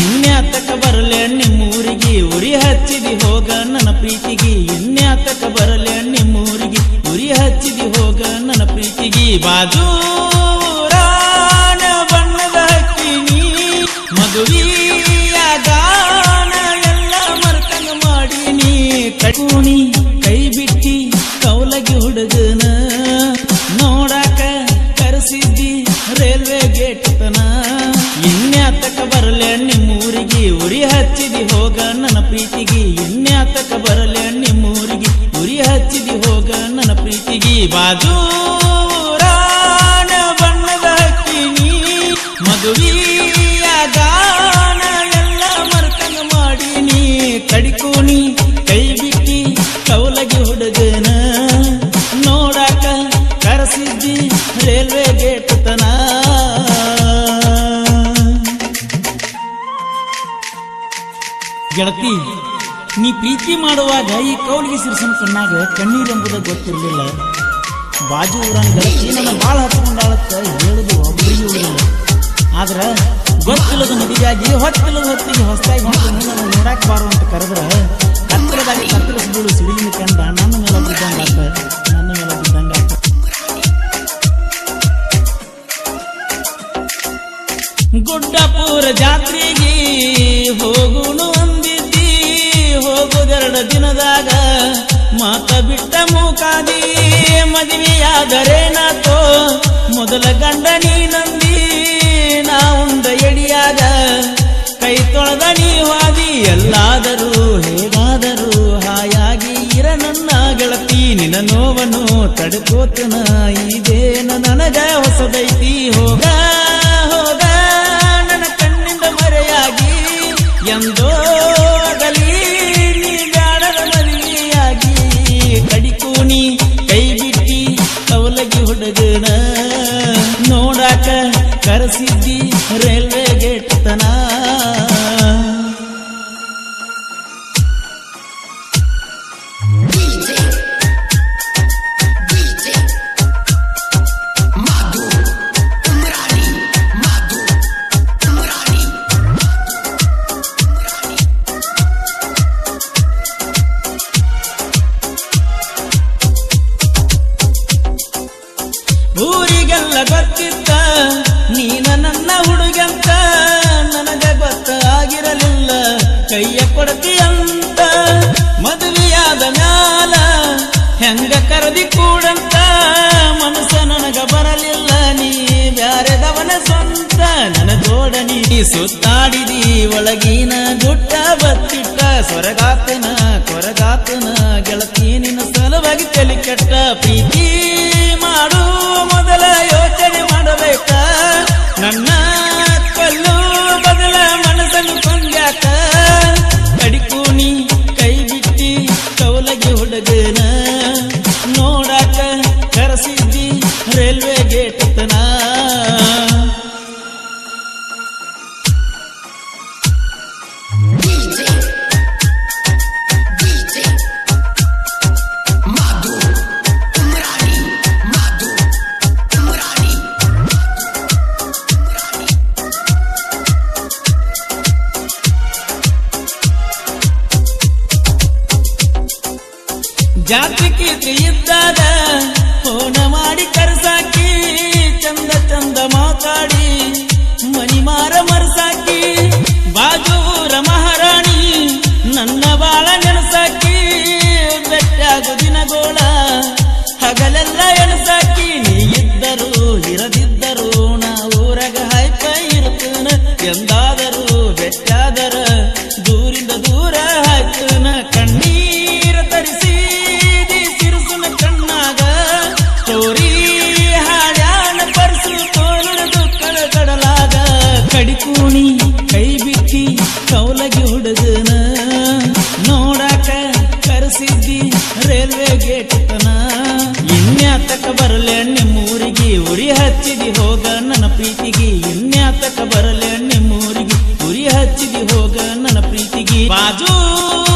ಇನ್ಯಾತಕ ಬರಲೆ ನಿಮ್ಮೂರಿಗೆ, ಉರಿ ಹಚ್ಚಿದಿ ಹೋಗ ನನ್ನ ಪ್ರೀತಿಗೆ. ಇನ್ಯಾತಕ ಬರಲೆ ನಿಮ್ಮೂರಿಗೆ, ಉರಿ ಹಚ್ಚಿದಿ ಹೋಗ ನನ್ನ ಪ್ರೀತಿಗೆ. ಬಾಜು ಬಣ್ಣದ ಹಕ್ಕಿನಿ ಮದುವೆಯ ಗಾನ ಎಲ್ಲ ಮರ್ತಂಗ ಮಾಡೀನಿ. ಕಟೂಣಿ ಕೈ ಬಿಟ್ಟಿ ಕೌಲಗಿ ಹುಡುಗನ ನೋಡಾಕ ಕರೆಸಿದ್ದಿ ರೈಲ್ವೆ ಗೇಟ್ ತನ. ರಾಣ ಬಣ್ಣದ ಹಕ್ಕಿನಿ ಮದುವೆಯ ಗಾನ ಎಲ್ಲ ಮರ್ತಂಗ ಮಾಡೀನಿ ಕಡಿಕೋಣಿ ಕೈ ಬಿಟ್ಟಿ ಕೌಲಗಿ ಹುಡುಗನ ನೋಡಾಕ ಕರೆಸಿದ್ದಿ ರೈಲ್ವೆ ಗೇಟ್ ತನ ಗೆಳತಿ, ನೀ ಪ್ರೀತಿ ಮಾಡುವಾಗ ಈ ಕೌಲಿಗೆ ಸಿರಿಸಿನ ಕಣ್ಣಾಗ ಕಣ್ಣೀರೆಂಬುದ ಗೊತ್ತಿರಲಿಲ್ಲ. ಬಾಜು ಊರಂಗ ಏನನ್ನ ನನ್ನ ಬಾಳ ಹತ್ತಿಕೊಂಡಾಳತ್ತ ಹೇಳುದು ಒಬ್ಬರಿಗೆ ಆದ್ರ ಗೊತ್ತಿಲ್ಲದ ನದಿಗಾಗಿ ಹೊತ್ತಿಲ್ಲದ ಹೊತ್ತಿಗೆ ಹೊಸದಾಗಿ ಹೊಂಟು ನೀನನ್ನು ನೋಡಾಕ್ ಬಾರು ಅಂತ ಕರೆದ್ರ, ಹತ್ತಿರದಾಗಿ ಕತ್ತರಿಸಿ ಬೀಳು ಸಿಡಿಲಿನ ಕಂಡ ನನ್ನ ಮೇಲೆ ಬಿದ್ದಂಗಾತ ನನ್ನ ಮೇಲೆ ಬಿದ್ದಂಗ ಗುಡ್ಡಪುರ ಜಾತ್ರೆಗೆ ಹೋಗುನು ಅಂದಿದ್ದಿ, ಹೋಗುದೆರಡ ದಿನದಾಗ ಮಾತ ಬಿಟ್ಟ ಮೂಕಾದಿ. ಮದುವೆಯಾದರೇನಾತೋ? ಮೊದಲ ಗಂಡ ನೀನಂದಿ, ನಾ ಉಂಡ ಎಡಿಯಾದ. ಕೈ ತೊಳೆದ ನೀವಾದಿ, ಎಲ್ಲಾದರೂ ಹೇಗಾದರೂ ಹಾಯಾಗಿ ಇರ ನನ್ನ ಗೆಳತಿ, ನಿನ್ನ ನೋವನ್ನು ತಡೆಕೋತನ. ಇದೇನ ನನಗ ಹೊಸದೈತಿ, ಹೋಗ. ರೈಲ್ವೆ ಕರದಿ ಕೂಡಂತ ಮನಸ್ಸ ನನಗ ಬರಲಿಲ್ಲ. ನೀ ಬ್ಯಾರೆದವನ ಸ್ವಂತ, ನನ್ನ ನೀ ಸುತ್ತಾಡಿದಿ. ಒಳಗಿನ ಗುಟ್ಟ ಬತ್ತಿಟ್ಟ, ಸ್ವರಗಾತನ, ಕೊರಗಾತನ, ಗೆಳತಿ ನಿನ್ನ ಸಲುವಾಗಿ ತಲೆ ಕೆಟ್ಟ. ಪ್ರೀತಿ ಮಾಡು, ಮೊದಲ ಯೋಚನೆ ಮಾಡಬೇಕ. ನನ್ನ ಕಲ್ಲು ಬದಲ ಮನಸ್ಸನ್ನು ಕೊಂಡ್ಯಾಕ ಕಡಿಕೂನಿ ಕೈ ಬಿಟ್ಟಿ, ಕೌಲಗೆ ಹುಡುಗನ. ಕರೆಸಿದ್ದಿ ರೈಲ್ವೆ ಗೇಟ್ ತನ ಜಾತಿಕೀತಿ ಇದ್ದಾರ ಫೋನ ಮಾಡಿ ಕರ್ಸಾಕಿ, ಚಂದ ಚಂದ ಮಾತಾಡಿ, ಮನಿ ಮಾರ ಮರ್ಸಾಕಿ, ಬಾಜೂರ ಮಹಾರಾಣಿ, ನನ್ನ ಬಾಳ ನೆನಸಾಕಿ ಬೆಟ್ಟಾಗು ದಿನಗೋಳ, ಹಗಲೆಲ್ಲ ಎಣಸಾಕಿ ನೀ ಇದ್ದರು ಇರದಿದ್ದರು, ನಾ ಊರಗ ಹೈಪ ಇರ್ತನ ಎಂದಾದರೂ ಬೆಟ್ಟಾದರ ಇನ್ಯಾತಕ ಬರಲೆ ಮೂರಿಗೆ ಉರಿ ಹಚ್ಚಿದಿ ಹೋಗ ನನ್ನ ಪ್ರೀತಿಗೆ. ಇನ್ಯಾತಕ ಬರಲೆ ನಿಮ್ಮೂರಿಗೆ, ಉರಿ ಹಚ್ಚಿದಿ ಹೋಗ ನನ್ನ ಪ್ರೀತಿಗೆ. ಬಾಜು!